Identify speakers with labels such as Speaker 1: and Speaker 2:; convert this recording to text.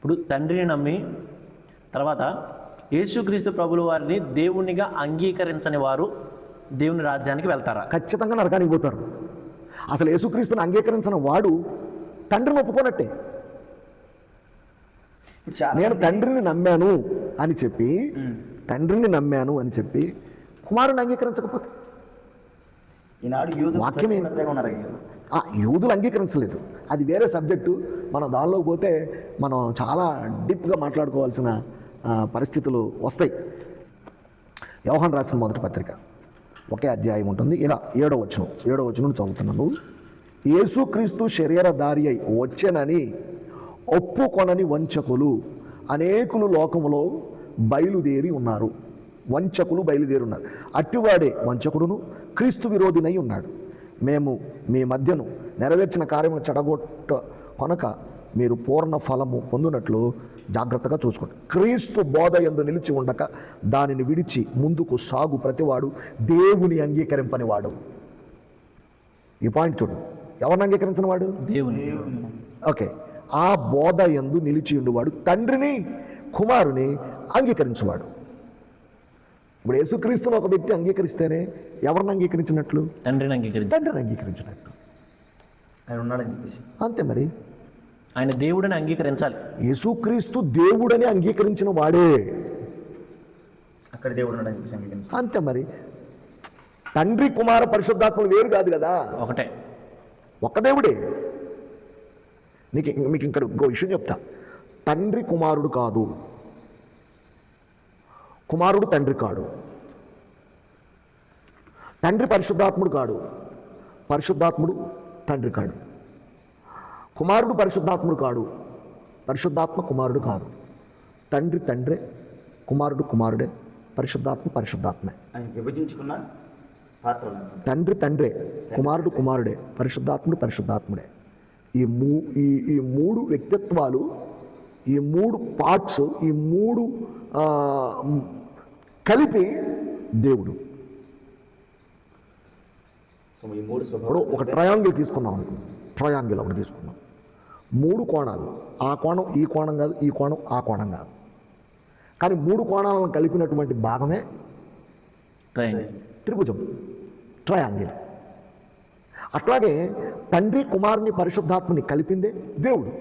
Speaker 1: ఇప్పుడు తండ్రిని నమ్మి తర్వాత యేసుక్రీస్తు ప్రభులు వారిని దేవునిగా అంగీకరించని వారు దేవుని రాజ్యానికి వెళ్తారా
Speaker 2: ఖచ్చితంగా నరకానికి పోతారు అసలు యేసుక్రీస్తుని అంగీకరించిన వాడు తండ్రిని ఒప్పుకోనట్టే నేను తండ్రిని నమ్మాను అని చెప్పి తండ్రిని నమ్మాను అని చెప్పి కుమారుని అంగీకరించకపోతే
Speaker 1: ఈనాడు వాక్యం
Speaker 2: యూదులు అంగీకరించలేదు అది వేరే సబ్జెక్టు మనం దానిలోకి పోతే మనం చాలా డీప్గా మాట్లాడుకోవాల్సిన పరిస్థితులు వస్తాయి వ్యవహారం రాసిన మొదటి పత్రిక ఒకే అధ్యాయం ఉంటుంది ఇలా ఏడో వచనం ఏడో వచనం చదువుతున్నాను యేసుక్రీస్తు దారి అయి వచ్చానని ఒప్పుకొనని వంచకులు అనేకులు లోకములో బయలుదేరి ఉన్నారు వంచకులు ఉన్నారు అట్టివాడే వంచకుడును క్రీస్తు విరోధినై ఉన్నాడు మేము మీ మధ్యను నెరవేర్చిన కార్యము చెడగొట్ట కొనక మీరు పూర్ణ ఫలము పొందినట్లు జాగ్రత్తగా చూసుకోండి క్రీస్తు బోధ ఎందు నిలిచి ఉండక దానిని విడిచి ముందుకు సాగు ప్రతివాడు దేవుని అంగీకరింపనివాడు ఈ పాయింట్ చూడు ఎవరిని అంగీకరించిన వాడు దేవుని ఓకే ఆ బోధ ఎందు నిలిచి ఉండువాడు తండ్రిని కుమారుని అంగీకరించేవాడు ఇప్పుడు యేసుక్రీస్తుని ఒక వ్యక్తి అంగీకరిస్తేనే ఎవరిని అంగీకరించినట్లు
Speaker 1: తండ్రిని అంగీకరించి
Speaker 2: తండ్రిని అంగీకరించినట్లు
Speaker 1: ఆయన ఉన్నాడని చెప్పేసి అంతే మరి ఆయన దేవుడని అంగీకరించాలి
Speaker 2: యేసుక్రీస్తు దేవుడని అంగీకరించిన వాడే
Speaker 1: అక్కడ దేవుడు
Speaker 2: అంతే మరి తండ్రి కుమార పరిశుద్ధాత్మలు వేరు కాదు కదా ఒకటే ఒక్క దేవుడే నీకు మీకు ఇంకా ఇంకో విషయం చెప్తా తండ్రి కుమారుడు కాదు కుమారుడు తండ్రి కాడు తండ్రి పరిశుద్ధాత్ముడు కాడు పరిశుద్ధాత్ముడు తండ్రి కాడు కుమారుడు పరిశుద్ధాత్ముడు కాడు పరిశుద్ధాత్మ కుమారుడు కాదు తండ్రి తండ్రే కుమారుడు కుమారుడే పరిశుద్ధాత్మ పరిశుద్ధాత్మే విభజించుకున్న తండ్రి తండ్రే కుమారుడు కుమారుడే పరిశుద్ధాత్ముడు పరిశుద్ధాత్ముడే ఈ మూ ఈ ఈ మూడు వ్యక్తిత్వాలు ఈ మూడు పార్ట్స్ ఈ మూడు కలిపి దేవుడు ఇప్పుడు ఒక ట్రయాంగిల్ తీసుకున్నాం అనుకో ట్రయాంగిల్ ఒకటి తీసుకున్నాం మూడు కోణాలు ఆ కోణం ఈ కోణం కాదు ఈ కోణం ఆ కోణం కాదు కానీ మూడు కోణాలను కలిపినటువంటి భాగమే త్రిభుజం ట్రయాంగిల్ అట్లాగే తండ్రి కుమారుని పరిశుద్ధాత్మని కలిపిందే దేవుడు